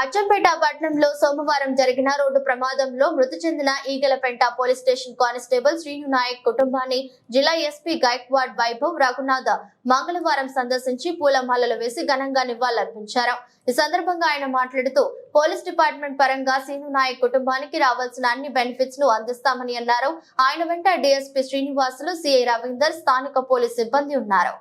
అచ్చంపేట పట్టణంలో సోమవారం జరిగిన రోడ్డు ప్రమాదంలో మృతి చెందిన Eagalapenta police station constable Srinu Naik కుటుంబాన్ని జిల్లా ఎస్పీ గైక్వాడ్ వైభవ్ రఘునాథ్ మంగళవారం సందర్శించి పూలమాలలు వేసి ఘనంగా నివాళులర్పించారు. ఈ సందర్భంగా ఆయన మాట్లాడుతూ పోలీస్ డిపార్ట్మెంట్ పరంగా సీను నాయక్ కుటుంబానికి రావాల్సిన అన్ని బెనిఫిట్స్ను అందిస్తామని అన్నారు. ఆయన వెంట డిఎస్పీ శ్రీనివాసులు సిఐ రవీందర్ స్థానిక పోలీస్ సిబ్బంది ఉన్నారు.